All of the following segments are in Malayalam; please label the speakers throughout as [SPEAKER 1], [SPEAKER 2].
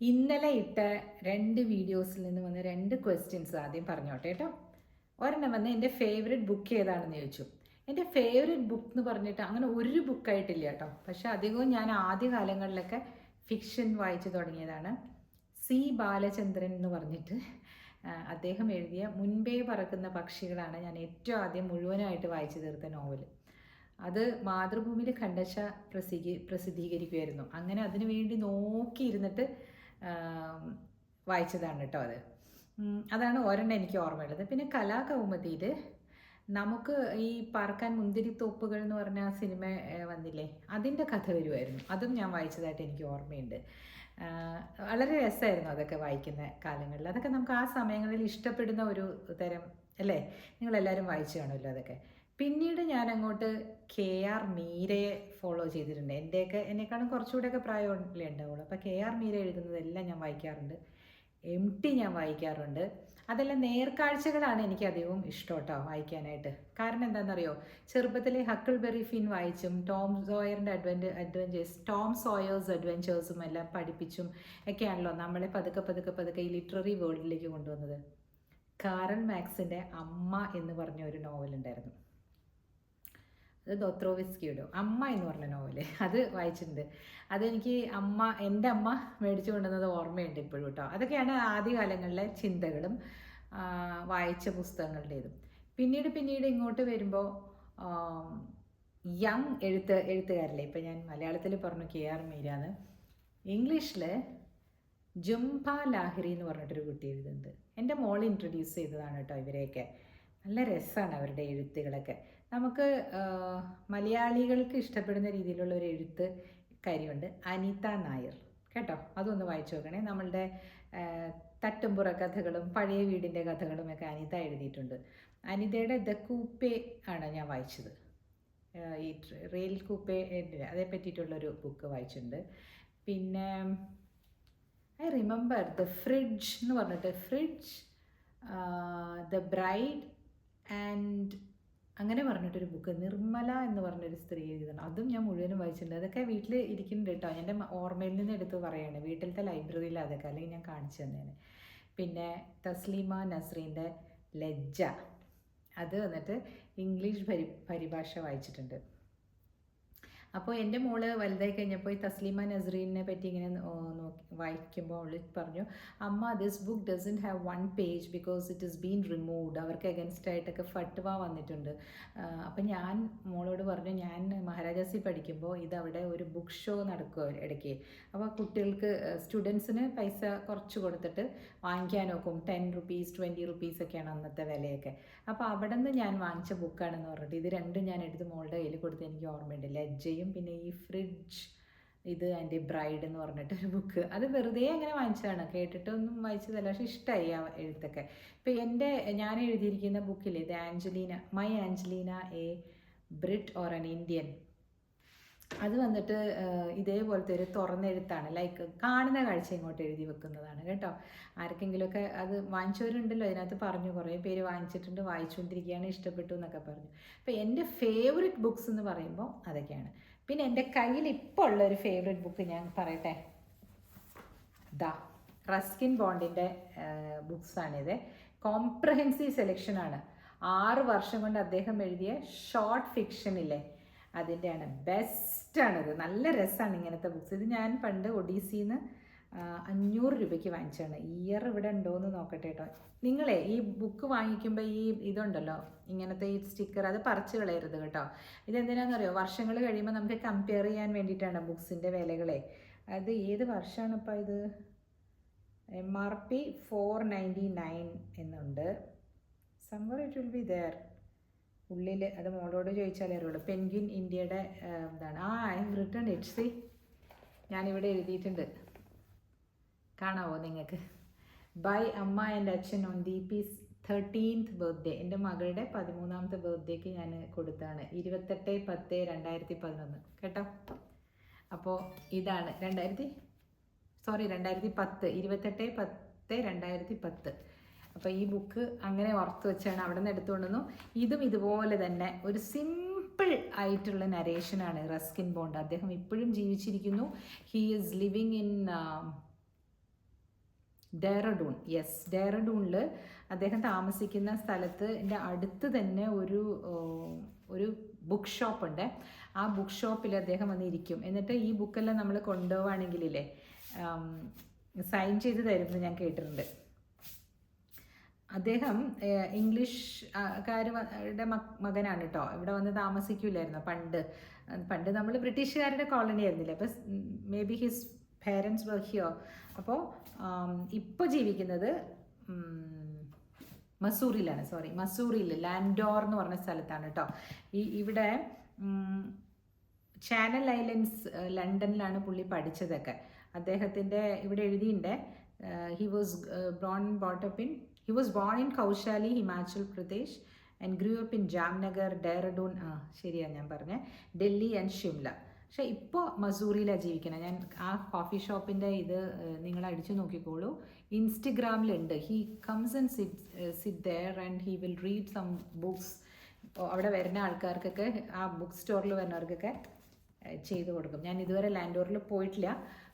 [SPEAKER 1] ഇന്നലെ ഇട്ട രണ്ട് വീഡിയോസിൽ നിന്ന് വന്ന രണ്ട് ക്വസ്റ്റ്യൻസ് ആദ്യം പറഞ്ഞോട്ടെ കേട്ടോ ഒരെണ്ണം വന്ന് എന്റെ ഫേവറേറ്റ് ബുക്ക് ഏതാണെന്ന് ചോദിച്ചു. എന്റെ ഫേവറേറ്റ് ബുക്ക് എന്ന് പറഞ്ഞിട്ട് അങ്ങനെ ഒരു ബുക്കായിട്ടില്ല കേട്ടോ പക്ഷേ അധികവും ഞാൻ ആദ്യ കാലങ്ങളിലൊക്കെ ഫിക്ഷൻ വായിച്ചു തുടങ്ങിയതാണ്. സി ബാലചന്ദ്രൻ എന്ന് പറഞ്ഞിട്ട് അദ്ദേഹം എഴുതിയ മുൻപേ പറക്കുന്ന പക്ഷികളാണ് ഞാൻ ഏറ്റവും ആദ്യം മുഴുവനായിട്ട് വായിച്ചു തീർത്ത നോവൽ അത് മാതൃഭൂമിയിൽ ഖണ്ഡശ പ്രസിദ്ധീ പ്രസിദ്ധീകരിക്കുമായിരുന്നു അങ്ങനെ അതിനു വേണ്ടി നോക്കിയിരുന്നിട്ട് വായിച്ചതാണ് കേട്ടോ അത്. അതാണ് ഒരെണ്ണം എനിക്ക് ഓർമ്മയുള്ളത്. പിന്നെ കലാകൗമുദിയിൽ നമുക്ക് ഈ പാർക്കാൻ മുന്തിരിത്തോപ്പുകൾ എന്ന് പറഞ്ഞ ആ സിനിമ വന്നില്ലേ അതിന്റെ കഥ വരുമായിരുന്നു അതും ഞാൻ വായിച്ചതായിട്ട് എനിക്ക് ഓർമ്മയുണ്ട്. വളരെ രസമായിരുന്നു അതൊക്കെ വായിക്കുന്ന കാലങ്ങളിൽ. അതൊക്കെ നമുക്ക് ആ സമയങ്ങളിൽ ഇഷ്ടപ്പെടുന്ന ഒരു തരം അല്ലേ? നിങ്ങളെല്ലാവരും വായിച്ചു കാണുമല്ലോ അതൊക്കെ. പിന്നീട് ഞാൻ അങ്ങോട്ട് കെ ആർ മീരയെ ഫോളോ ചെയ്തിട്ടുണ്ട്. എന്റെയൊക്കെ എന്നെക്കാളും കുറച്ചുകൂടെയൊക്കെ പ്രായമല്ലേ ഉണ്ടാവുള്ളൂ. അപ്പോൾ കെ ആർ മീര എഴുതുന്നതെല്ലാം ഞാൻ വായിക്കാറുണ്ട്. എം ടി ഞാൻ വായിക്കാറുണ്ട്. അതെല്ലാം നേർക്കാഴ്ചകളാണ് എനിക്ക് അധികവും ഇഷ്ടം കേട്ടോ വായിക്കാനായിട്ട്. കാരണം എന്താണെന്നറിയോ? ചെറുപ്പത്തിലെ ഹക്കിൾ ബെറി ഫിൻ വായിച്ചും ടോം സോയറിന്റെ അഡ്വഞ്ച് അഡ്വഞ്ചേഴ്സ് ടോം സോയേഴ്സ് അഡ്വഞ്ചേഴ്സും എല്ലാം പഠിപ്പിച്ചും ഒക്കെയാണല്ലോ നമ്മളെ പതുക്കെ പതുക്കെ പതുക്കെ ഈ ലിറ്റററി വേൾഡിലേക്ക് കൊണ്ടുവന്നത്. കാറൻ മാക്സിന്റെ അമ്മ എന്ന് പറഞ്ഞ ഒരു നോവൽ ഉണ്ടായിരുന്നു അത് ദോത്രോവിസ്കിയുടെ അമ്മ എന്ന് പറഞ്ഞ നോവൽ അത് വായിച്ചിട്ടുണ്ട്. അതെനിക്ക് അമ്മ എന്റെ അമ്മ മേടിച്ചു കൊണ്ടുവന്നത് ഓർമ്മയുണ്ട് ഇപ്പോഴും കേട്ടോ. അതൊക്കെയാണ് ആദ്യകാലങ്ങളിലെ ചിന്തകളും വായിച്ച പുസ്തകങ്ങളുടേതും. പിന്നീട് പിന്നീട് ഇങ്ങോട്ട് വരുമ്പോൾ യങ് എഴുത്ത് എഴുത്തുകാരല്ലേ? ഇപ്പം ഞാൻ മലയാളത്തിൽ പറഞ്ഞു കെ ആർ മീരാന്ന്. ഇംഗ്ലീഷിൽ ജുംബ ലാഹിരി എന്ന് പറഞ്ഞിട്ടൊരു കുട്ടി എഴുതുന്നുണ്ട്. എന്റെ മോൾ ഇൻട്രൊഡ്യൂസ് ചെയ്തതാണ് കേട്ടോ ഇവരെയൊക്കെ. നല്ല രസമാണ് അവരുടെ എഴുത്തുകളൊക്കെ. നമുക്ക് മലയാളികൾക്ക് ഇഷ്ടപ്പെടുന്ന രീതിയിലുള്ള ഒരു എഴുത്ത് കാര്യമുണ്ട്. അനിത നായർ. കേട്ടോ? അതൊന്ന് വായിച്ചു നോക്കണേ. നമ്മളുടെ തട്ടുംപുറ കഥകളും പഴയ വീടിന്റെ കഥകളും ഒക്കെ അനിത എഴുതിയിട്ടുണ്ട്. അനിതയുടെ ദ കൂപ്പേ ആണ് ഞാൻ വായിച്ചത്. ഈ റെയിൽ കൂപ്പേ അതേ പറ്റിയിട്ടുള്ളൊരു ബുക്ക് വായിച്ചിട്ടുണ്ട്. പിന്നെ ഐ റിമെമ്പർ ദ ഫ്രിഡ്ജ് എന്ന് പറഞ്ഞിട്ട് ഫ്രിഡ്ജ് ദ ബ്രൈഡ് ആൻഡ് അങ്ങനെ പറഞ്ഞിട്ടൊരു ബുക്ക് നിർമ്മല എന്ന് പറഞ്ഞൊരു സ്ത്രീ എഴുതണം അതും ഞാൻ മുഴുവനും വായിച്ചിട്ടുണ്ട്. അതൊക്കെ വീട്ടിൽ ഇരിക്കുന്നുണ്ട് കേട്ടോ എന്റെ ഓർമ്മയിൽ നിന്ന് എടുത്ത് പറയാണ്. വീട്ടിലത്തെ ലൈബ്രറിയിൽ അതൊക്കെ അല്ലെങ്കിൽ ഞാൻ കാണിച്ചു തന്നേനെ. പിന്നെ തസ്ലീമ നസ്രീന്റെ ലജ്ജ. അത് വന്നിട്ട് ഇംഗ്ലീഷ് പരി പരിഭാഷ വായിച്ചിട്ടുണ്ട്. അപ്പോൾ എന്റെ മോൾ വലുതായി കഴിഞ്ഞപ്പോൾ ഈ തസ്ലീമ നസ്രീനെ പറ്റി ഇങ്ങനെ നോക്കി വായിക്കുമ്പോൾ അവൾ പറഞ്ഞു അമ്മ this book doesn't have one page because it is been removed അവർക്ക് അഗൻസ്റ്റ് ആയിട്ടൊക്കെ ഫട്വ വന്നിട്ടുണ്ട്. അപ്പം ഞാൻ മോളോട് പറഞ്ഞു ഞാൻ മഹാരാജാസിൽ പഠിക്കുമ്പോൾ ഇതവിടെ ഒരു ബുക്ക് ഷോ നടക്കുക ഇടയ്ക്ക്. അപ്പോൾ കുട്ടികൾക്ക് സ്റ്റുഡൻസിന് പൈസ കുറച്ച് കൊടുത്തിട്ട് വാങ്ങിക്കാൻ നോക്കും ടെൻ റുപ്പീസ് ട്വന്റി റുപ്പീസ് ഒക്കെയാണ് അന്നത്തെ വിലയൊക്കെ. അപ്പോൾ അവിടെ നിന്ന് ഞാൻ വാങ്ങിച്ച ബുക്കാണെന്ന് പറഞ്ഞിട്ട് ഇത് രണ്ടും ഞാൻ എടുത്ത് മോളുടെ കയ്യിൽ കൊടുത്ത് എനിക്ക് ഓർമ്മയുണ്ട്. ലജ്ജയും പിന്നെ ഈ ഫ്രിഡ്ജ് ഇത് എന്റെ ബ്രൈഡ് എന്ന് പറഞ്ഞിട്ട് ഒരു ബുക്ക് അത് വെറുതെ അങ്ങനെ വാങ്ങിച്ചതാണ്. കേട്ടിട്ടൊന്നും വായിച്ചതല്ല. പക്ഷെ ഇഷ്ടമായി ആ എഴുത്തൊക്കെ. ഇപ്പം എന്റെ ഞാൻ എഴുതിയിരിക്കുന്ന ബുക്കിൽ ഇത് Angelina my Angelina a Brit or an Indian അത് വന്നിട്ട് ഇതേപോലത്തെ ഒരു തുറന്നെഴുത്താണ് ലൈക്ക് കാണുന്ന കാഴ്ച ഇങ്ങോട്ട് എഴുതി വെക്കുന്നതാണ് കേട്ടോ. ആർക്കെങ്കിലുമൊക്കെ അത് വാങ്ങിച്ചവരുണ്ടല്ലോ. അതിനകത്ത് പറഞ്ഞു. കുറേ പേര് വാങ്ങിച്ചിട്ടുണ്ട്. വായിച്ചുകൊണ്ടിരിക്കുകയാണ്. ഇഷ്ടപ്പെട്ടു എന്നൊക്കെ പറഞ്ഞു. അപ്പോൾ എന്റെ ഫേവററ്റ് ബുക്സ് എന്ന് പറയുമ്പോൾ അതൊക്കെയാണ്. പിന്നെ എന്റെ കയ്യിൽ ഇപ്പോൾ ഉള്ള ഒരു ഫേവറേറ്റ് ബുക്ക് ഞാൻ പറയട്ടെ. ദ റസ്കിൻ ബോണ്ടിന്റെ ബുക്സാണിത് കോംപ്രഹെൻസീവ് സെലക്ഷനാണ് ആറ് വർഷം കൊണ്ട് അദ്ദേഹം എഴുതിയ ഷോർട്ട് ഫിക്ഷനില്ലേ അതിന്റെയാണ്. ബെസ്റ്റാണിത് നല്ല രസമാണ് ഇങ്ങനത്തെ ബുക്സ് ഇത് ഞാൻ പണ്ട് ഒഡീസിന്ന് അഞ്ഞൂറ് രൂപയ്ക്ക് വാങ്ങിച്ചതാണ്. ഇയർ ഇവിടെ ഉണ്ടോ എന്ന് നോക്കട്ടെ കേട്ടോ നിങ്ങളെ ഈ ബുക്ക് വാങ്ങിക്കുമ്പോൾ ഈ ഇതുണ്ടല്ലോ ഇങ്ങനത്തെ ഈ സ്റ്റിക്കർ അത് പറിച്ചു കളയരുത് കേട്ടോ. ഇതെന്തിനാണെന്നറിയോ വർഷങ്ങൾ കഴിയുമ്പോൾ നമുക്ക് കമ്പയർ ചെയ്യാൻ വേണ്ടിയിട്ടാണ് ബുക്സിന്റെ വിലകളെ. അത് ഏത് വർഷമാണ് ഇപ്പോൾ ഇത്? M R P four ninety nine എന്നുണ്ട്. Somewhere it will be there ഉള്ളിൽ അത് മോളോട് ചോദിച്ചാലേ അറിയുള്ളൂ. പെൻഗ്വിൻ ഇന്ത്യയുടെ എന്താണ് ആ ഐ റിട്ടേൺ ഇറ്റ് സി ഞാനിവിടെ എഴുതിയിട്ടുണ്ട്. കാണാവോ നിങ്ങൾക്ക്? ബൈ അമ്മ ആൻഡ് അച്ഛൻ ഓൺ ദീപീസ് തേർട്ടീൻത്ത് ബർത്ത്ഡേ എന്റെ മകളുടെ പതിമൂന്നാമത്തെ ബർത്ത്ഡേക്ക് ഞാൻ കൊടുത്താണ് ഇരുപത്തെട്ട് പത്ത് രണ്ടായിരത്തി പതിനൊന്ന്. കേട്ടോ? അപ്പോൾ ഇതാണ് രണ്ടായിരത്തി സോറി രണ്ടായിരത്തി പത്ത്. ഇരുപത്തെട്ട് പത്ത് രണ്ടായിരത്തി പത്ത്. അപ്പോൾ ഈ ബുക്ക് അങ്ങനെ ഓർത്ത് വെച്ചാണ് അവിടെ നിന്ന് എടുത്തുകൊണ്ടുവന്നു ഇതും ഇതുപോലെ തന്നെ ഒരു സിമ്പിൾ ആയിട്ടുള്ള നരേഷനാണ് റസ്കിൻ ബോണ്ട്. അദ്ദേഹം ഇപ്പോഴും ജീവിച്ചിരിക്കുന്നു. He is living in Dehradun yes ഡെറഡൂണിൽ അദ്ദേഹം താമസിക്കുന്ന സ്ഥലത്ത് അടുത്ത് തന്നെ ഒരു ഒരു ബുക്ക് ഷോപ്പ് ഉണ്ട്. ആ ബുക്ക് ഷോപ്പിൽ അദ്ദേഹം വന്നിരിക്കും. എന്നിട്ട് ഈ ബുക്കെല്ലാം നമ്മൾ കൊണ്ടുപോവാണെങ്കിലേ സൈൻ ചെയ്ത് തരുമെന്ന് ഞാൻ കേട്ടിട്ടുണ്ട്. അദ്ദേഹം ഏഹ്, ഇംഗ്ലീഷ് ആ, മകനാണ് കേട്ടോ. ഇവിടെ വന്ന് താമസിക്കില്ലായിരുന്നു പണ്ട് പണ്ട് നമ്മൾ ബ്രിട്ടീഷുകാരുടെ കോളനി ആയിരുന്നില്ല അപ്പം maybe his parents were here അപ്പോൾ ഇപ്പോൾ ജീവിക്കുന്നത് മസൂറിയിലാണ് സോറി മസൂറിയിൽ ലാൻഡോർ എന്ന് പറഞ്ഞ സ്ഥലത്താണ് കേട്ടോ. ഈ ഇവിടെ ചാനൽ ഐലൻഡ്സ് ലണ്ടനിലാണ് പുള്ളി പഠിച്ചതൊക്കെ. അദ്ദേഹത്തിന്റെ ഇവിടെ എഴുതിയിട്ടുണ്ട് he was born brought up in he was born in Kasauli Himachal Pradesh and grew up in Jamnagar Dehradun ആ ശരിയാണ് ഞാൻ പറഞ്ഞത് ഡൽഹി ആൻഡ് ഷിംല പക്ഷേ ഇപ്പോൾ മസൂറിയിലാണ് ജീവിക്കുന്നത്. ഞാൻ ആ കോഫി ഷോപ്പിന്റെ ഇത് നിങ്ങൾ അടിച്ചു നോക്കിക്കോളൂ. ഇൻസ്റ്റഗ്രാമിലുണ്ട്. He comes and sit sit there and he will read some books അവിടെ വരുന്ന ആൾക്കാർക്കൊക്കെ ആ ബുക്ക് സ്റ്റോറിൽ വരുന്നവർക്കൊക്കെ ചെയ്തു കൊടുക്കും. ഞാൻ ഇതുവരെ ലാൻഡോറിൽ പോയിട്ടില്ല.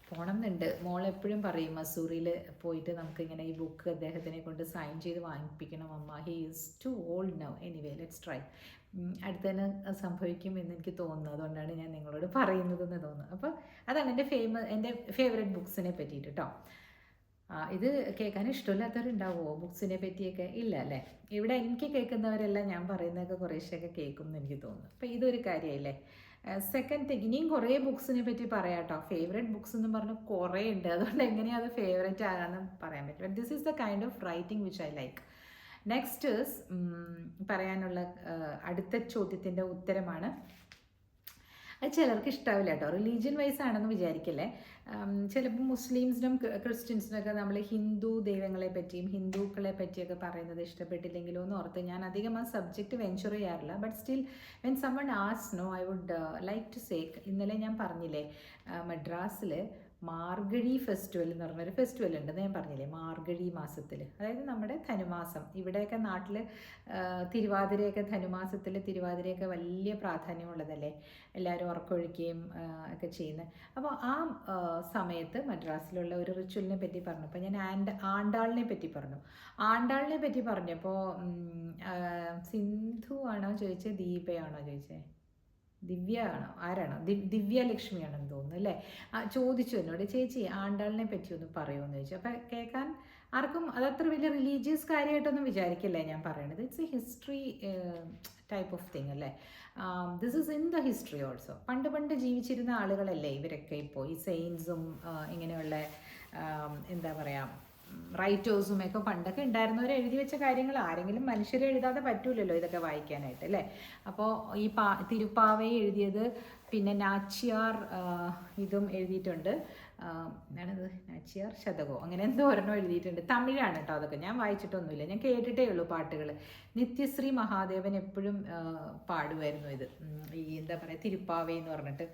[SPEAKER 1] പോകണം എന്നുണ്ട് മോൾ എപ്പോഴും പറയും മസൂറിയിൽ പോയിട്ട് നമുക്ക് ഇങ്ങനെ ഈ ബുക്ക് അദ്ദേഹത്തിനെ കൊണ്ട് സൈൻ ചെയ്ത് വാങ്ങിപ്പിക്കണം അമ്മ. He is too old now anyway let's try അടുത്തതിന് സംഭവിക്കും എന്ന് എനിക്ക് തോന്നുന്നു. അതുകൊണ്ടാണ് ഞാൻ നിങ്ങളോട് പറയുന്നത് എന്ന് തോന്നുന്നു. അപ്പോൾ അതാണ് എന്റെ ഫേമ എന്റെ ഫേവറേറ്റ് ബുക്സിനെ പറ്റിയിട്ട് കേട്ടോ ഇത് കേൾക്കാൻ ഇഷ്ടമില്ലാത്തവരുണ്ടാവുമോ ബുക്സിനെ പറ്റിയൊക്കെ? ഇല്ല അല്ലേ? ഇവിടെ എനിക്ക് കേൾക്കുന്നവരെല്ലാം ഞാൻ പറയുന്നതൊക്കെ കുറേശ്ശൊക്കെ കേൾക്കും എന്ന് എനിക്ക് തോന്നുന്നു. അപ്പോൾ ഇതൊരു കാര്യമല്ലേ സെക്കൻഡ് തിങ് ഇനിയും കുറേ ബുക്സിനെ പറ്റി പറയാം കേട്ടോ ഫേവറേറ്റ് ബുക്സ് എന്ന് പറഞ്ഞാൽ കുറേ ഉണ്ട് അതുകൊണ്ട് എങ്ങനെയാണ് അത് ഫേവറേറ്റ് ആകാമെന്ന് പറയാൻ പറ്റും. This is the kind of writing which I like next പറയാനുള്ള അടുത്ത ചോദ്യത്തിന്റെ ഉത്തരമാണ്. അത് ചിലർക്ക് ഇഷ്ടാവില്ല കേട്ടോ. റിലീജിയൻ വൈസ് ആണെന്ന് വിചാരിക്കല്ലേ? ചിലപ്പോൾ മുസ്ലിംസിനും ക്രിസ്ത്യൻസിനൊക്കെ നമ്മൾ ഹിന്ദു ദൈവങ്ങളെ പറ്റിയും ഹിന്ദുക്കളെ പറ്റിയൊക്കെ പറയുന്നത് ഇഷ്ടപ്പെട്ടില്ലെങ്കിലോ എന്ന് ഓർത്ത് ഞാൻ അധികം ആ സബ്ജക്റ്റ് വെഞ്ചർ ചെയ്യാറില്ല. But still when someone as no I would like to say ഇന്നലെ ഞാൻ പറഞ്ഞില്ലേ മദ്രാസിൽ മാർഗഴി ഫെസ്റ്റിവൽ എന്ന് പറഞ്ഞൊരു ഫെസ്റ്റിവൽ ഉണ്ടെന്ന് ഞാൻ പറഞ്ഞില്ലേ? മാർഗഴി മാസത്തിൽ അതായത് നമ്മുടെ ധനുമാസം. ഇവിടെയൊക്കെ നാട്ടിൽ തിരുവാതിരയൊക്കെ ധനുമാസത്തിൽ തിരുവാതിരയൊക്കെ വലിയ പ്രാധാന്യമുള്ളതല്ലേ? എല്ലാവരും ഉറക്കൊഴിക്കുകയും ഒക്കെ ചെയ്യുന്നത് അപ്പോൾ ആ സമയത്ത് മദ്രാസിലുള്ള ഒരു റിച്വലിനെ പറ്റി പറഞ്ഞു. അപ്പോൾ ഞാൻ ആൻഡ് ആണ്ടാളിനെ പറ്റി പറഞ്ഞു. ആണ്ടാളിനെ പറ്റി പറഞ്ഞപ്പോൾ സിന്ധു ആണോ ചോദിച്ചത് ദീപയാണോ ചോദിച്ചത് ദിവ്യ ആണോ? ആരാണോ? ദിവ്യ ലക്ഷ്മിയാണെന്ന് തോന്നുന്നു അല്ലേ? ചോദിച്ചു എന്നോട് ചേച്ചി ആണ്ടാളിനെ പറ്റി ഒന്ന് പറയുമെന്ന് ചോദിച്ചു. അപ്പം കേൾക്കാൻ ആർക്കും അതത്ര വലിയ റിലീജിയസ് കാര്യമായിട്ടൊന്നും വിചാരിക്കില്ല ഞാൻ പറയണത്. It's a history type of thing അല്ലേ? This is in the history also പണ്ട് പണ്ട് ജീവിച്ചിരുന്ന ആളുകളല്ലേ ഇവരൊക്കെ ഇപ്പോൾ ഈ സെയിൻസും ഇങ്ങനെയുള്ള എന്താ പറയുക റൈറ്റേഴ്സും ഒക്കെ പണ്ടൊക്കെ ഉണ്ടായിരുന്നവർ എഴുതി വെച്ച കാര്യങ്ങൾ ആരെങ്കിലും മനുഷ്യർ എഴുതാതെ പറ്റൂലല്ലോ ഇതൊക്കെ വായിക്കാനായിട്ട് അല്ലേ? അപ്പോൾ ഈ പാ തിരുപ്പാവയെ എഴുതിയത് പിന്നെ നാച്ചിയാർ ഇതും എഴുതിയിട്ടുണ്ട്. എന്താണത്? നാച്ചിയാർ ശതകോ? അങ്ങനെ എന്തോ ഒരെണ്ണം എഴുതിയിട്ടുണ്ട്. തമിഴാണ് കേട്ടോ അതൊക്കെ. ഞാൻ വായിച്ചിട്ടൊന്നുമില്ല. ഞാൻ കേട്ടിട്ടേ ഉള്ളൂ പാട്ടുകൾ നിത്യശ്രീ മഹാദേവൻ എപ്പോഴും പാടുമായിരുന്നു ഇത്. ഈ എന്താ പറയുക തിരുപ്പാവേ എന്ന് പറഞ്ഞിട്ട്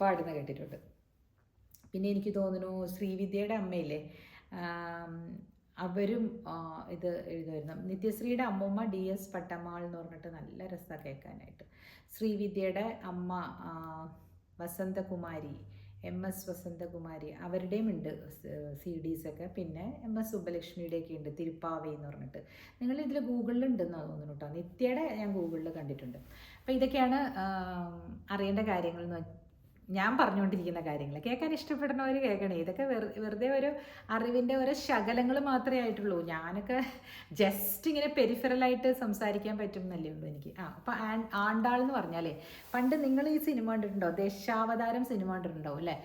[SPEAKER 1] പാടുന്ന കേട്ടിട്ടുണ്ട്. പിന്നെ എനിക്ക് തോന്നുന്നു ശ്രീവിദ്യയുടെ അമ്മയില്ലേ? അവരും ഇത് എഴുതുമായിരുന്നു. നിത്യശ്രീയുടെ അമ്മൂമ്മ ഡി എസ് പട്ടമ്മാൾ എന്ന് പറഞ്ഞിട്ട് നല്ല രസമാണ് കേൾക്കാനായിട്ട്. ശ്രീവിദ്യയുടെ അമ്മ വസന്തകുമാരി എം എസ് വസന്തകുമാരി അവരുടെയും ഉണ്ട് സി ഡീസൊക്കെ പിന്നെ എം എസ് സുബ്ബലക്ഷ്മിയുടെയൊക്കെ ഉണ്ട് തിരുപ്പാവി എന്ന് പറഞ്ഞിട്ട്. നിങ്ങൾ ഇതിൽ ഗൂഗിളിൽ ഉണ്ടെന്ന് തോന്നുന്നു കേട്ടോ. നിത്യയുടെ ഞാൻ ഗൂഗിളിൽ കണ്ടിട്ടുണ്ട്. അപ്പോൾ ഇതൊക്കെയാണ് അറിയേണ്ട കാര്യങ്ങൾ എന്ന് ഞാൻ പറഞ്ഞുകൊണ്ടിരിക്കുന്ന കാര്യങ്ങൾ. കേൾക്കാൻ ഇഷ്ടപ്പെടുന്നവർ കേൾക്കണേ. ഇതൊക്കെ വെറു വെറുതെ ഒരു അറിവിന്റെ ഓരോ ശകലങ്ങൾ മാത്രമേ ആയിട്ടുള്ളൂ. ഞാനൊക്കെ ജസ്റ്റ് ഇങ്ങനെ പെരിഫറലായിട്ട് സംസാരിക്കാൻ പറ്റും എന്നല്ലേ ഉള്ളൂ എനിക്ക്. ആ അപ്പം ആണ്ടാൾ എന്ന് പറഞ്ഞാലേ പണ്ട് നിങ്ങൾ ഈ സിനിമ കണ്ടിട്ടുണ്ടോ? ദേശാവതാരം സിനിമ കണ്ടിട്ടുണ്ടോ? അല്ലേ?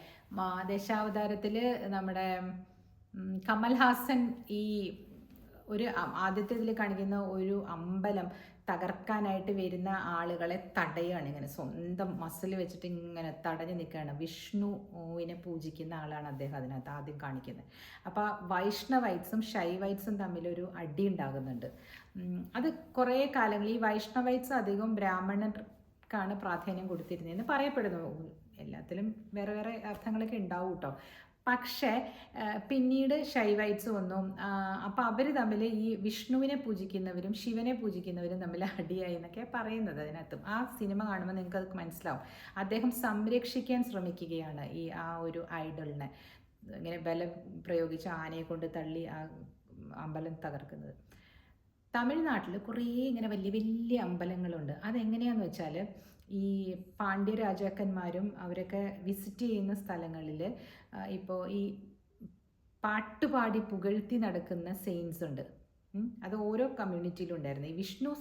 [SPEAKER 1] ദശാവതാരത്തിൽ നമ്മുടെ കമൽഹാസൻ ഈ ഒരു ആദ്യത്തെ ഇതിൽ കാണിക്കുന്ന ഒരു അമ്പലം തകർക്കാനായിട്ട് വരുന്ന ആളുകളെ തടയാണ് ഇങ്ങനെ. സ്വന്തം മസിൽ വെച്ചിട്ട് ഇങ്ങനെ തടഞ്ഞു നിൽക്കുകയാണ്. വിഷ്ണുവിനെ പൂജിക്കുന്ന ആളാണ് അദ്ദേഹം അതിനകത്ത് ആദ്യം കാണിക്കുന്നത്. അപ്പോൾ വൈഷ്ണവൈറ്റ്സും ഷൈവൈറ്റ്സും തമ്മിലൊരു അടി ഉണ്ടാകുന്നുണ്ട്. അത് കുറേ കാലങ്ങൾ ഈ വൈഷ്ണവൈറ്റ്സ് അധികം ബ്രാഹ്മണർക്കാണ് പ്രാധാന്യം കൊടുത്തിരുന്നതെന്ന് പറയപ്പെടുന്നു. എല്ലാത്തിലും വേറെ വേറെ അർത്ഥങ്ങളൊക്കെ ഉണ്ടാവും കേട്ടോ. പക്ഷേ പിന്നീട് ഷൈവൈറ്റ്സ് വന്നു. അപ്പോൾ അവർ തമ്മിൽ ഈ വിഷ്ണുവിനെ പൂജിക്കുന്നവരും ശിവനെ പൂജിക്കുന്നവരും തമ്മിൽ അടിയായി എന്നൊക്കെ പറയുന്നത് അതിനകത്തും. ആ സിനിമ കാണുമ്പോൾ നിങ്ങൾക്ക് അത് മനസ്സിലാവും. അദ്ദേഹം സംരക്ഷിക്കാൻ ശ്രമിക്കുകയാണ് ഈ ആ ഒരു ഐഡലിനെ ഇങ്ങനെ ബലം പ്രയോഗിച്ച് ആനയെ കൊണ്ട് തള്ളി ആ അമ്പലം തകർക്കുന്നത്. തമിഴ്നാട്ടിൽ കുറേ ഇങ്ങനെ വലിയ വലിയ അമ്പലങ്ങളുണ്ട്. അതെങ്ങനെയാണെന്ന് വെച്ചാൽ ഈ പാണ്ഡ്യ രാജാക്കന്മാരും അവരൊക്കെ വിസിറ്റ് ചെയ്യുന്ന സ്ഥലങ്ങളിൽ ഇപ്പോൾ ഈ പാട്ടുപാടി പുകഴ്ത്തി നടക്കുന്ന സെയിൻസ് ഉണ്ട്. അത് ഓരോ കമ്മ്യൂണിറ്റിയിലും ഉണ്ടായിരുന്നു. ഈ വിഷ്ണു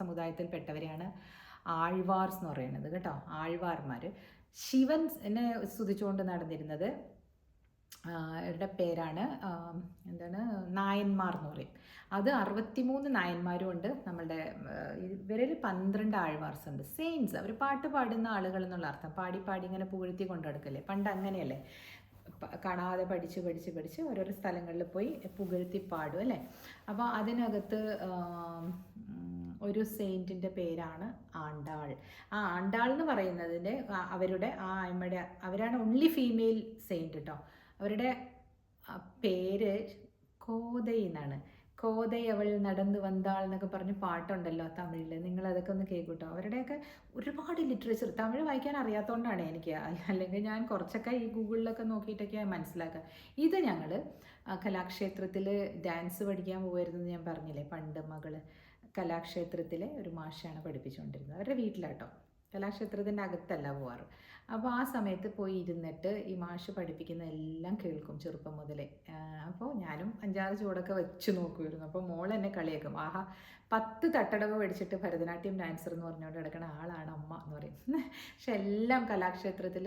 [SPEAKER 1] സമുദായത്തിൽപ്പെട്ടവരെയാണ് ആൾവാർസ് എന്ന് പറയുന്നത് കേട്ടോ ആൾവാർമാർ ശിവൻ എന്നെ സ്തുതിച്ചുകൊണ്ട് നടന്നിരുന്നത് അവരുടെ പേരാണ് എന്താണ് നായന്മാർ എന്ന് പറയും. അത് അറുപത്തിമൂന്ന് നായന്മാരും ഉണ്ട്. നമ്മളുടെ ഇവരിൽ പന്ത്രണ്ട് ആഴ്വാർസ് ഉണ്ട്. സെയിൻസ് അവർ പാട്ട് പാടുന്ന ആളുകൾ എന്നുള്ള അർത്ഥം. പാടി പാടി ഇങ്ങനെ പുകഴ്ത്തി കൊണ്ടു നടക്കല്ലേ? പണ്ട് അങ്ങനെയല്ലേ? കാണാതെ പഠിച്ച് പഠിച്ച് പഠിച്ച് ഓരോരോ സ്ഥലങ്ങളിൽ പോയി പുകഴ്ത്തി പാടും അല്ലേ? അപ്പോൾ അതിനകത്ത് ഒരു സെയിന്റിന്റെ പേരാണ് ആണ്ടാൾ. ആ ആണ്ടാൾ എന്ന് പറയുന്നതിന്റെ അവരുടെ ആ അമ്മയുടെ അവരാണ് ഓൺലി ഫീമെയിൽ സെയിന്റ് കേട്ടോ അവരുടെ പേര് കോതൈ എന്നാണ്. കോതൈ അവൾ നടന്നു വന്നാൾ എന്നൊക്കെ പറഞ്ഞ് പാട്ടുണ്ടല്ലോ തമിഴിൽ നിങ്ങൾ അതൊക്കെ ഒന്ന് കേൾക്കൂട്ടോ. അവരുടെയൊക്കെ ഒരുപാട് ലിറ്ററേച്ചർ തമിഴ് വായിക്കാൻ അറിയാത്തതുകൊണ്ടാണ് എനിക്ക്. അല്ലെങ്കിൽ ഞാൻ കുറച്ചൊക്കെ ഈ ഗൂഗിളിലൊക്കെ നോക്കിയിട്ടൊക്കെ മനസ്സിലാക്കുക. ഇത് ഞങ്ങൾ കലാക്ഷേത്രത്തിൽ ഡാൻസ് പഠിക്കാൻ പോകുമായിരുന്നു ഞാൻ പറഞ്ഞില്ലേ? പണ്ട് മകൾ കലാക്ഷേത്രത്തിലെ ഒരു മാഷാണ് പഠിപ്പിച്ചുകൊണ്ടിരുന്നത്. അവരുടെ വീട്ടിലാട്ടോ. കലാക്ഷേത്രത്തിന്റെ അകത്തല്ല പോവാറ്. അപ്പോൾ ആ സമയത്ത് പോയി ഇരുന്നിട്ട് ഈ മാഷ് പഠിപ്പിക്കുന്ന എല്ലാം കേൾക്കും ചെറുപ്പം മുതലേ. അപ്പോൾ ഞാനും അഞ്ചാറ് ചുവടൊക്കെ വെച്ച് നോക്കുമായിരുന്നു അപ്പോൾ മോൾ എന്നെ കളിയാക്കും. ആഹാ പത്ത് തട്ടടവ് പഠിച്ചിട്ട് ഭരതനാട്യം ഡാൻസർ എന്ന് പറഞ്ഞുകൊണ്ട് കിടക്കുന്ന ആളാണ് അമ്മ എന്ന് പറയും. പക്ഷെ എല്ലാം കലാക്ഷേത്രത്തിൽ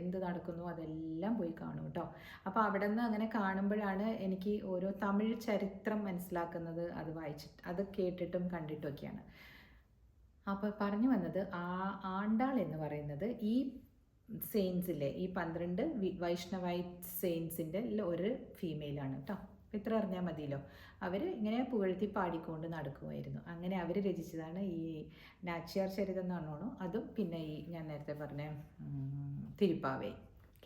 [SPEAKER 1] എന്ത് നടക്കുന്നു അതെല്ലാം പോയി കാണും കേട്ടോ. അപ്പോൾ അവിടെ നിന്ന് അങ്ങനെ കാണുമ്പോഴാണ് എനിക്ക് ഓരോ തമിഴ് ചരിത്രം മനസ്സിലാക്കുന്നത്. അത് വായിച്ചിട്ട് അത് കേട്ടിട്ടും കണ്ടിട്ടൊക്കെയാണ് അപ്പോൾ പറഞ്ഞു വന്നത് ആ ആണ്ടാൾ എന്ന് പറയുന്നത് ഈ സെയിൻസിലെ ഈ പന്ത്രണ്ട് വൈഷ്ണവൈറ്റ് സെയിൻസിന്റെ ഒരു ഫീമെയിലാണ് കേട്ടോ ഇത്ര അറിഞ്ഞാൽ മതിയല്ലോ. അവർ ഇങ്ങനെ പുകഴ്ത്തി പാടിക്കൊണ്ട് നടക്കുമായിരുന്നു അങ്ങനെ അവർ രചിച്ചതാണ് ഈ നാച്ചിയാർ ചരിതം എന്ന് പറഞ്ഞോളൂ അതും പിന്നെ ഈ ഞാൻ നേരത്തെ പറഞ്ഞ തിരുപ്പാവേ.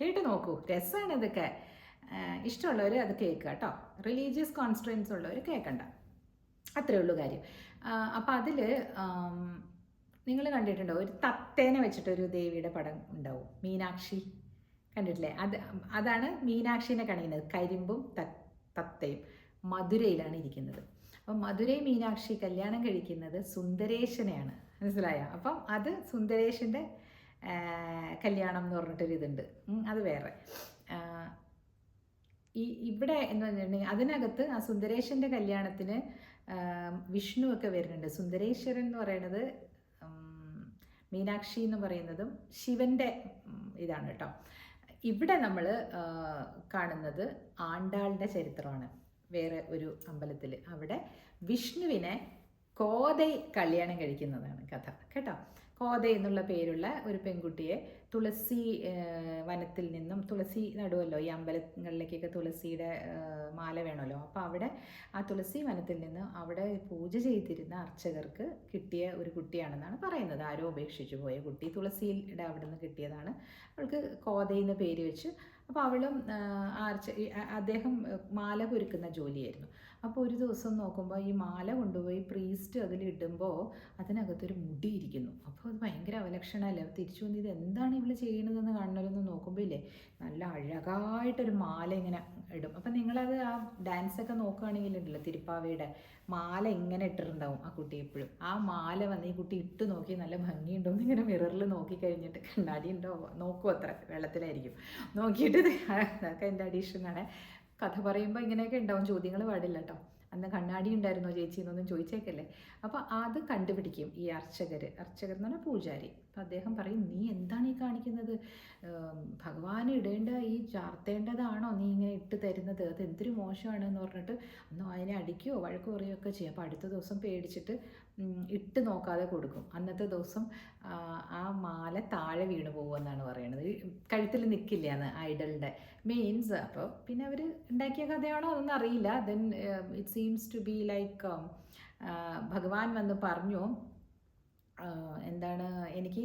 [SPEAKER 1] കേട്ട് നോക്കൂ രസമാണ് ഇതൊക്കെ ഇഷ്ടമുള്ളവർ അത് കേൾക്കുക കേട്ടോ റിലീജിയസ് കോൺസ്ട്രൻസ് ഉള്ളവർ കേൾക്കണ്ട. അത്രേ ഉള്ളൂ കാര്യം. അപ്പം അതിൽ നിങ്ങൾ കണ്ടിട്ടുണ്ടോ? ഒരു തത്തേനെ വെച്ചിട്ടൊരു ദേവിയുടെ പടം ഉണ്ടാവും. മീനാക്ഷി. കണ്ടിട്ടില്ലേ? അത് അതാണ് മീനാക്ഷിനെ കാണിക്കുന്നത് കരിമ്പും തത്തയും മധുരയിലാണ് ഇരിക്കുന്നത്. അപ്പം മധുരൈ മീനാക്ഷി കല്യാണം കഴിക്കുന്നത് സുന്ദരേശനെയാണ്. മനസ്സിലായോ? അപ്പം അത് സുന്ദരേശന്റെ കല്യാണം എന്ന് പറഞ്ഞിട്ടൊരു ഇതുണ്ട്. അത് വേറെ. ഈ ഇവിടെ എന്ന് പറഞ്ഞിട്ടുണ്ടെങ്കിൽ അതിനകത്ത് ആ സുന്ദരേശന്റെ കല്യാണത്തിന് വിഷ്ണു ഒക്കെ വരുന്നുണ്ട്. സുന്ദരേശ്വരൻ എന്ന് പറയുന്നത് മീനാക്ഷി എന്ന് പറയുന്നതും ശിവന്റെ ഉം, ഇതാണ് കേട്ടോ. ഇവിടെ നമ്മൾ കാണുന്നത് ആണ്ടാളുടെ ചരിത്രമാണ്. വേറെ ഒരു അമ്പലത്തിൽ അവിടെ വിഷ്ണുവിനെ കോതൈ കല്യാണം കഴിക്കുന്നതാണ് കഥ. കേട്ടോ? കോതൈ എന്നുള്ള പേരുള്ള ഒരു പെൺകുട്ടിയെ തുളസി വനത്തിൽ നിന്നും തുളസി നടുവല്ലോ ഈ അമ്പലങ്ങളിലേക്കൊക്കെ തുളസിയുടെ മാല വേണമല്ലോ. അപ്പോൾ അവിടെ ആ തുളസി വനത്തിൽ നിന്ന് അവിടെ പൂജ ചെയ്തിരുന്ന അർച്ചകർക്ക് കിട്ടിയ ഒരു കുട്ടിയാണെന്നാണ് പറയുന്നത്. ആരോ ഉപേക്ഷിച്ചു പോയ കുട്ടി തുളസിയുടെ അവിടെ നിന്ന് കിട്ടിയതാണ്. അവൾക്ക് കോതയെന്ന് പേര് വെച്ച്. അപ്പോൾ അവളും ആർച്ച അദ്ദേഹം മാല പൊരുക്കുന്ന ജോലിയായിരുന്നു. അപ്പോൾ ഒരു ദിവസം നോക്കുമ്പോൾ ഈ മാല കൊണ്ടുപോയി പ്രീസ്റ്റ് അതിലിടുമ്പോൾ അതിനകത്തൊരു മുടി ഇരിക്കുന്നു അപ്പോൾ അത് ഭയങ്കര അവലക്ഷണമല്ലേ അപ്പോൾ തിരിച്ചു വന്ന് ഇത് എന്താണ് ഇവൾ ചെയ്യണതെന്ന് കാണണമെന്ന് നോക്കുമ്പോൾ ഇല്ലേ നല്ല അഴകായിട്ടൊരു മാല ഇങ്ങനെ ഇടും. അപ്പം നിങ്ങളത് ആ ഡാൻസൊക്കെ നോക്കുകയാണെങ്കിൽ ഉണ്ടല്ലോ തിരുപ്പാവയുടെ മാല ഇങ്ങനെ ഇട്ടിട്ടുണ്ടാവും ആ കുട്ടി എപ്പോഴും. ആ മാല വന്ന് ഈ കുട്ടി ഇട്ട് നോക്കി നല്ല ഭംഗിയുണ്ടോ എന്ന് ഇങ്ങനെ മിററിൽ നോക്കി കഴിഞ്ഞിട്ട് കണ്ണാടി ഉണ്ടോ? നോക്കും അത്ര വെള്ളത്തിലായിരിക്കും. നോക്കിയിട്ട് അതൊക്കെ എന്റെ അഡീഷനാണ് കഥ പറയുമ്പോൾ ഇങ്ങനെയൊക്കെ ഉണ്ടാവും. ചോദ്യങ്ങൾ പാടില്ല കേട്ടോ അന്ന് കണ്ണാടി ഉണ്ടായിരുന്നോ ചേച്ചി എന്നൊന്നും ചോദിച്ചേക്കല്ലേ. അപ്പോൾ അത് കണ്ടുപിടിക്കും ഈ അർച്ചകർ അർച്ചകർ എന്ന് പറഞ്ഞാൽ പൂജാരി. അപ്പം അദ്ദേഹം പറയും നീ എന്താണ് ഈ കാണിക്കുന്നത്? ഭഗവാന് ഇടേണ്ട ഈ ചാർത്തേണ്ടതാണോ? നീ ഇങ്ങനെ ഇട്ട് തരുന്നത്? അത് എന്തൊരു മോശമാണ് എന്ന് പറഞ്ഞിട്ട് ഒന്നും അതിനെ അടിക്കുകയോ വഴക്ക് പറയുകയോ ഒക്കെ ചെയ്യും. അപ്പോൾ അടുത്ത ദിവസം പേടിച്ചിട്ട് ഇട്ട് നോക്കാതെ കൊടുക്കും. അന്നത്തെ ദിവസം ആ, മാല താഴെ വീണ് പോകുമെന്നാണ് പറയുന്നത് കഴുത്തിൽ നിൽക്കില്ല എന്ന് ഐഡലിന്റെ മീൻസ് അപ്പോൾ പിന്നെ അവർ ഉണ്ടാക്കിയ കഥയാണോ അതൊന്നും അറിയില്ല. Then it seems to be like ഭഗവാൻ വന്ന് പറഞ്ഞു എന്താണ് എനിക്ക്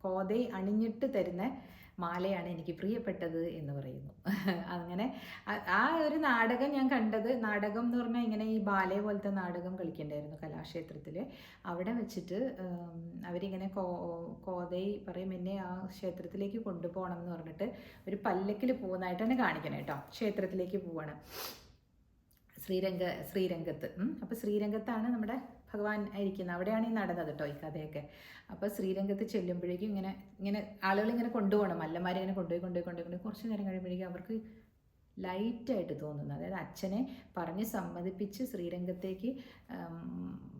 [SPEAKER 1] കോതൈ അണിഞ്ഞിട്ട് തരുന്ന മാലയാണ് എനിക്ക് പ്രിയപ്പെട്ടത് എന്ന് പറയുന്നു. അങ്ങനെ ആ- ഒരു നാടകം ഞാൻ കണ്ടത് നാടകം എന്ന് പറഞ്ഞാൽ ഇങ്ങനെ ഈ ബാലെ പോലത്തെ നാടകം കളിക്കണ്ടായിരുന്നു കലാക്ഷേത്രത്തിൽ അവിടെ വെച്ചിട്ട് അവരിങ്ങനെ കോ കോതൈ പറയും എന്നെ ആ ക്ഷേത്രത്തിലേക്ക് കൊണ്ടുപോകണം എന്ന് പറഞ്ഞിട്ട് ഒരു പല്ലക്കിൽ പോകുന്നതായിട്ടാണ് കാണിക്കണേ കേട്ടോ. ക്ഷേത്രത്തിലേക്ക് പോവാണ്. ശ്രീരംഗ ശ്രീരംഗത്ത്. അപ്പോൾ ശ്രീരംഗത്താണ് നമ്മുടെ ഭഗവാൻ ആയിരിക്കുന്നത് അവിടെയാണ് ഈ നടന്നത് കേട്ടോ ഈ കഥയൊക്കെ. അപ്പോൾ ശ്രീരംഗത്ത് ചെല്ലുമ്പോഴേക്കും ഇങ്ങനെ ഇങ്ങനെ ആളുകൾ ഇങ്ങനെ കൊണ്ടുപോകണം. മല്ലന്മാരെ ഇങ്ങനെ കൊണ്ടുപോയി കൊണ്ടുപോയി കൊണ്ടുപോയി കുറച്ച് നേരം കഴിയുമ്പോഴേക്കും അവർക്ക് ലൈറ്റായിട്ട് തോന്നുന്നു. അതായത് അച്ഛനെ പറഞ്ഞ് സമ്മതിപ്പിച്ച് ശ്രീരംഗത്തേക്ക്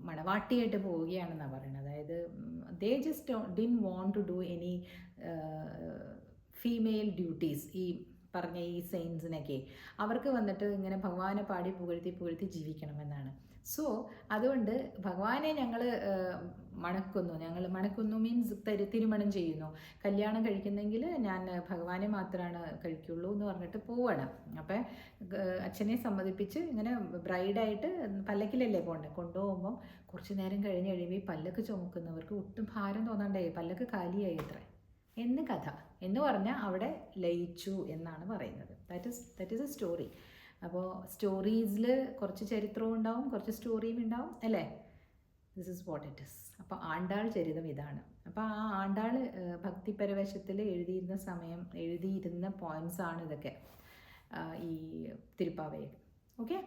[SPEAKER 1] മണവാട്ടിയായിട്ട് പോവുകയാണെന്നാണ് പറയുന്നത് അതായത് they just didn't want to do any female duties ഈ പറഞ്ഞ ഈ സെയിൻസിനൊക്കെ അവർക്ക് വന്നിട്ട് ഇങ്ങനെ ഭഗവാനെ പാടി പുകഴ്ത്തി പുകഴ്ത്തി ജീവിക്കണമെന്നാണ്. സോ അതുകൊണ്ട് ഭഗവാനെ ഞങ്ങൾ മണക്കുന്നു. ഞങ്ങൾ മണക്കുന്നു മീൻസ് തരി തിരുമണം ചെയ്യുന്നു. കല്യാണം കഴിക്കുന്നെങ്കിൽ ഞാൻ ഭഗവാനെ മാത്രമാണ് കഴിക്കുള്ളൂ എന്ന് പറഞ്ഞിട്ട് പോവാണ്. അപ്പം അച്ഛനെ സമ്മതിപ്പിച്ച് ഇങ്ങനെ ബ്രൈഡായിട്ട് പല്ലക്കിലല്ലേ പോകണ്ടേ കൊണ്ടുപോകുമ്പം കുറച്ച് നേരം കഴിഞ്ഞ് കഴിയുമ്പോൾ ഈ പല്ലക്ക് ചുമക്കുന്നവർക്ക് ഒട്ടും ഭാരം തോന്നാണ്ടേ? പല്ലക്ക് കാലിയായി അത്ര. എന്ന് കഥ. എന്ന് പറഞ്ഞാൽ അവിടെ ലയിച്ചു എന്നാണ് പറയുന്നത്. That is that is a story അപ്പോൾ സ്റ്റോറീസിൽ കുറച്ച് ചരിത്രവും ഉണ്ടാവും കുറച്ച് സ്റ്റോറിയും ഉണ്ടാവും അല്ലേ? This is what it is അപ്പോൾ ആണ്ടാൾ ചരിതം ഇതാണ്. അപ്പോൾ ആ ആണ്ടാൾ ഭക്തി പരവേശത്തിൽ എഴുതിയിരുന്ന സമയം എഴുതിയിരുന്ന പോയിൻസ് ആണ് ഇതൊക്കെ. ഈ തിരുപ്പാവയിൽ. ഓക്കെ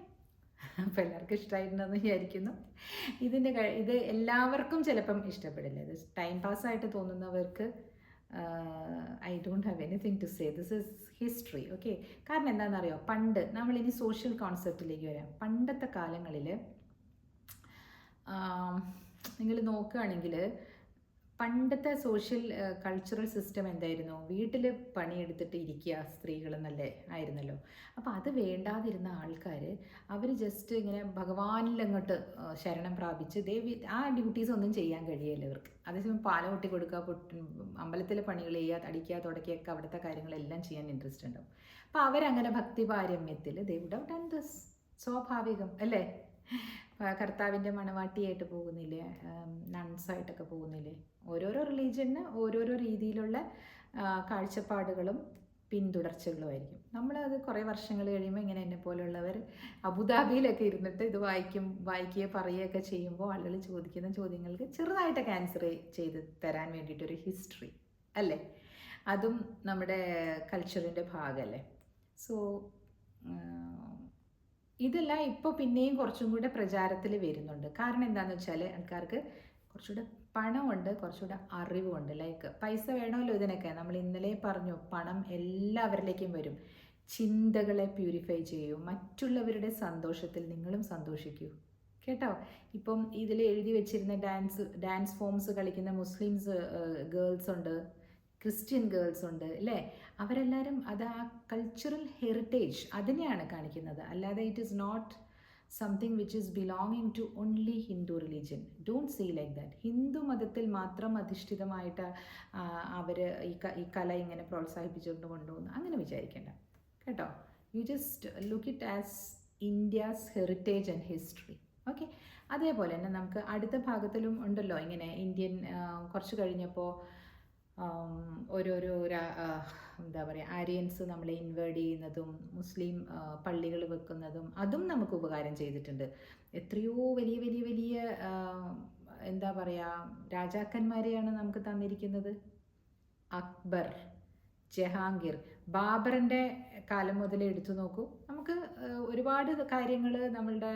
[SPEAKER 1] അപ്പോൾ എല്ലാവർക്കും ഇഷ്ടമായിട്ടുണ്ടെന്ന് വിചാരിക്കുന്നു. ഇതിന്റെ ഇത് എല്ലാവർക്കും ചിലപ്പം ഇഷ്ടപ്പെടില്ല. ഇത് ടൈം പാസ്സായിട്ട് തോന്നുന്നവർക്ക് I don't have anything to say this is history okay കാരണം എന്താണെന്നറിയോ? പണ്ട് നമ്മളിനി സോഷ്യൽ കോൺസെപ്റ്റിലേക്ക് വരാം. പണ്ടത്തെ കാലങ്ങളിൽ നിങ്ങൾ നോക്കുകയാണെങ്കിൽ പണ്ടത്തെ സോഷ്യൽ കൾച്ചറൽ സിസ്റ്റം എന്തായിരുന്നു? വീട്ടിൽ പണിയെടുത്തിട്ട് ഇരിക്കുക സ്ത്രീകൾ എന്നല്ലേ ആയിരുന്നല്ലോ. അപ്പോൾ അത് വേണ്ടാതിരുന്ന ആൾക്കാർ അവർ ജസ്റ്റ് ഇങ്ങനെ ഭഗവാനിലങ്ങോട്ട് ശരണം പ്രാപിച്ച് ദേവി ആ ഡ്യൂട്ടീസ് ഒന്നും ചെയ്യാൻ കഴിയില്ല ഇവർക്ക്. അതേസമയം പാലം കൊട്ടി കൊടുക്കുക പൊട്ടി അമ്പലത്തിലെ പണികൾ ചെയ്യുക തടിക്കുക തുടക്കുകയൊക്കെ അവിടുത്തെ കാര്യങ്ങളെല്ലാം ചെയ്യാൻ ഇൻട്രസ്റ്റ് ഉണ്ടാവും. അപ്പോൾ അവരങ്ങനെ ഭക്തി പാരമ്യത്തിൽ ദേ വുഡ് ഹവ് ഡൺ സ്വാഭാവികം അല്ലേ? കർത്താവിന്റെ മണവാട്ടിയായിട്ട് പോകുന്നില്ലേ? നൺസായിട്ടൊക്കെ പോകുന്നില്ലേ? ഓരോരോ റിലീജിയന് ഓരോരോ രീതിയിലുള്ള കാഴ്ചപ്പാടുകളും പിന്തുടർച്ചകളുമായിരിക്കും അത് കുറേ വർഷങ്ങൾ കഴിയുമ്പോൾ ഇങ്ങനെ എന്നെ പോലുള്ളവർ അബുദാബിയിലൊക്കെ ഇരുന്നിട്ട് ഇത് വായിക്കും വായിക്കുകയോ പറയുകയൊക്കെ ചെയ്യുമ്പോൾ ആളുകൾ ചോദിക്കുന്ന ചോദ്യങ്ങൾക്ക് ചെറുതായിട്ടൊക്കെ ആൻസർ ചെയ്ത് തരാൻ വേണ്ടിയിട്ടൊരു ഹിസ്റ്ററി അല്ലേ? അതും നമ്മുടെ കൾച്ചറിന്റെ ഭാഗമല്ലേ സോ ഇതെല്ലാം ഇപ്പോൾ പിന്നെയും കുറച്ചും കൂടെ പ്രചാരത്തിൽ വരുന്നുണ്ട്. കാരണം എന്താണെന്ന് വെച്ചാൽ ആൾക്കാർക്ക് കുറച്ചുകൂടെ പണമുണ്ട് കുറച്ചുകൂടെ അറിവുമുണ്ട് ലൈക്ക് പൈസ വേണമല്ലോ ഇതിനൊക്കെ. നമ്മൾ ഇന്നലെ പറഞ്ഞു പണം എല്ലാവരിലേക്കും വരും. ചിന്തകളെ പ്യൂരിഫൈ ചെയ്യൂ. മറ്റുള്ളവരുടെ സന്തോഷത്തിൽ നിങ്ങളും സന്തോഷിക്കൂ. കേട്ടോ? ഇപ്പം ഇതിൽ എഴുതി വെച്ചിരുന്ന ഡാൻസ് ഡാൻസ് ഫോംസ് കളിക്കുന്ന മുസ്ലിംസ് ഗേൾസ് ഉണ്ട് ക്രിസ്ത്യൻ ഗേൾസ് ഉണ്ട് അല്ലേ? അവരെല്ലാവരും അത് ആ കൾച്ചറൽ ഹെറിറ്റേജ് അതിനെയാണ് കാണിക്കുന്നത്. അല്ലാതെ it is not something which is belonging to only Hindu religion don't see like that Hindu മതത്തിൽ മാത്രം അധിഷ്ഠിതമായിട്ട് അവർ ഈ ഈ കല ഇങ്ങനെ പ്രോത്സാഹിപ്പിച്ചുകൊണ്ട് കൊണ്ടുപോകുന്നു. അങ്ങനെ വിചാരിക്കേണ്ട. കേട്ടോ? You just look it as India's heritage and history okay അതേപോലെ തന്നെ നമുക്ക് അടുത്ത ഭാഗത്തിലും ഉണ്ടല്ലോ ഇങ്ങനെ ഇന്ത്യൻ കുറച്ച് കഴിഞ്ഞപ്പോൾ ഓരോരോ എന്താ പറയുക ആര്യൻസ് നമ്മളെ ഇൻവേർഡ് ചെയ്യുന്നതും മുസ്ലിം പള്ളികൾ വെക്കുന്നതും അതും നമുക്ക് ഉപകാരം ചെയ്തിട്ടുണ്ട്. എത്രയോ വലിയ വലിയ വലിയ എന്താ പറയുക രാജാക്കന്മാരെയാണ് നമുക്ക് തന്നിരിക്കുന്നത്. അക്ബർ ജഹാംഗീർ. ബാബറിന്റെ കാലം മുതൽ എടുത്തു നോക്കൂ. നമുക്ക് ഒരുപാട് കാര്യങ്ങൾ നമ്മളുടെ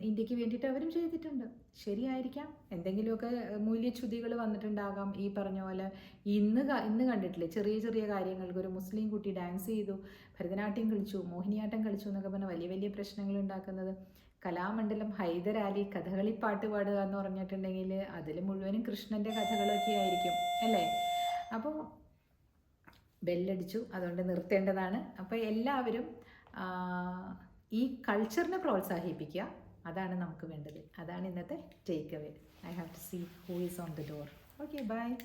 [SPEAKER 1] ഇന്ത്യയ്ക്ക് വേണ്ടിയിട്ട് അവരും ചെയ്തിട്ടുണ്ട്. ശരിയായിരിക്കാം. എന്തെങ്കിലുമൊക്കെ മൂല്യച്യുതികൾ വന്നിട്ടുണ്ടാകാം. ഈ പറഞ്ഞ പോലെ ഇന്ന് ഇന്ന് കണ്ടിട്ടില്ലേ? ചെറിയ ചെറിയ കാര്യങ്ങൾക്ക് ഒരു മുസ്ലിം കുട്ടി ഡാൻസ് ചെയ്തു ഭരതനാട്യം കളിച്ചു മോഹിനിയാട്ടം കളിച്ചു എന്നൊക്കെ പറഞ്ഞാൽ വലിയ വലിയ പ്രശ്നങ്ങൾ ഉണ്ടാക്കുന്നത്. കലാമണ്ഡലം ഹൈദരാലി കഥകളി പാട്ട് പാടുക എന്ന് പറഞ്ഞിട്ടുണ്ടെങ്കിൽ അതിൽ മുഴുവനും കൃഷ്ണന്റെ കഥകളൊക്കെ ആയിരിക്കും അല്ലേ? അപ്പോൾ ബെല്ലടിച്ചു. അതുകൊണ്ട് നിർത്തേണ്ടതാണ്. അപ്പോൾ എല്ലാവരും ഈ കൾച്ചറിനെ പ്രോത്സാഹിപ്പിക്കുക. അതാണ് നമുക്ക് വേണ്ടത്. അതാണ് ഇന്നത്തെ take away I have to see who is on the door okay bye